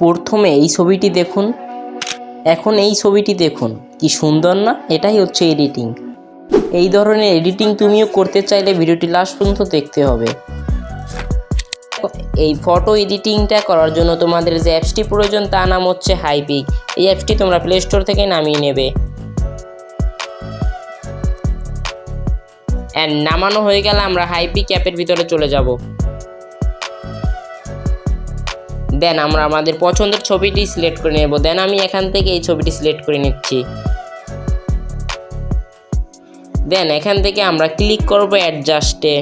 প্রথমে এই ছবিটি দেখুন। এখন এই ছবিটি দেখুন। কি সুন্দর না? এটাই হচ্ছে এডিটিং এই ধরনের এডিটিং তুমিও করতে চাইলে ভিডিওটি লাস্ট পর্যন্ত দেখতে হবে। এই ফটো এডিটিংটা করার জন্য তোমাদের যে অ্যাপসটি প্রয়োজন তার নাম হচ্ছে হাইপিক এই অ্যাপসটি তোমরা প্লে স্টোর থেকে নামিয়ে নেবে। অ্যান্ড নামানো হয়ে গেলে আমরা হাইপিক অ্যাপের ভিতরে চলে যাব। দেন আমরা আমাদের পছন্দের ছবিটি সিলেক্ট করে নেব। দেন আমি এখান থেকে এই ছবিটি সিলেক্ট করে নিচ্ছি। দেন এখান থেকে আমরা ক্লিক করব অ্যাডজাস্টে।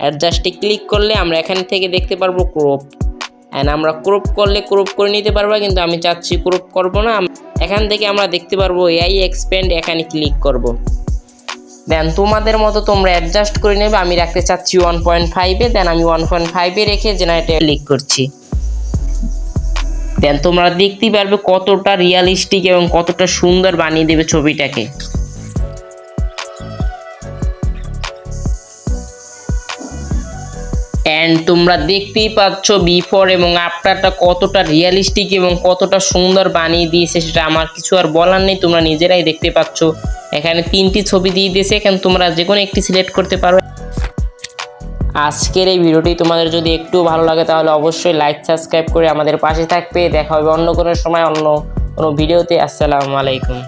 অ্যাডজাস্টে ক্লিক করলে আমরা এখান থেকে দেখতে পারব ক্রপ। অ্যান্ড আমরা ক্রপ করলে ক্রপ করে নিতে পারব, কিন্তু আমি চাচ্ছি ক্রপ করব না। এখান থেকে আমরা দেখতে পারব এআই এক্সপেন্ড এখানে ক্লিক করব। দেন তোমাদের মতো তোমরা অ্যাডজাস্ট করে নেবে। আমি রাখতে চাচ্ছি ওয়ান পয়েন্ট ফাইভে দেন আমি ওয়ান পয়েন্ট ফাইভে রেখে জেনারেটে ক্লিক করছি। দেন তোমরা দেখতেই পারবে কতটা রিয়ালিস্টিক এবং কতটা সুন্দর বানিয়ে দেবে ছবিটাকে। অ্যান্ড তোমরা দেখতেই পাচ্ছ বিফোর এবং আফটারটা কতটা রিয়ালিস্টিক এবং কতটা সুন্দর বানিয়ে দিয়েছে সেটা আমার কিছু আর বলার নেই, তোমরা নিজেরাই দেখতে পাচ্ছ। এখানে তিনটি ছবি দিয়ে দিয়েছে, এখানে তোমরা যে কোনো একটি সিলেক্ট করতে পারো। আজকের এই ভিডিওটি তোমাদের যদি একটু ভালো লাগে, তাহলে অবশ্যই লাইক সাবস্ক্রাইব করে আমাদের পাশে থাকবে। দেখা হবে অন্য কোনো সময়, অন্য কোনো ভিডিওতে। আসসালামু আলাইকুম।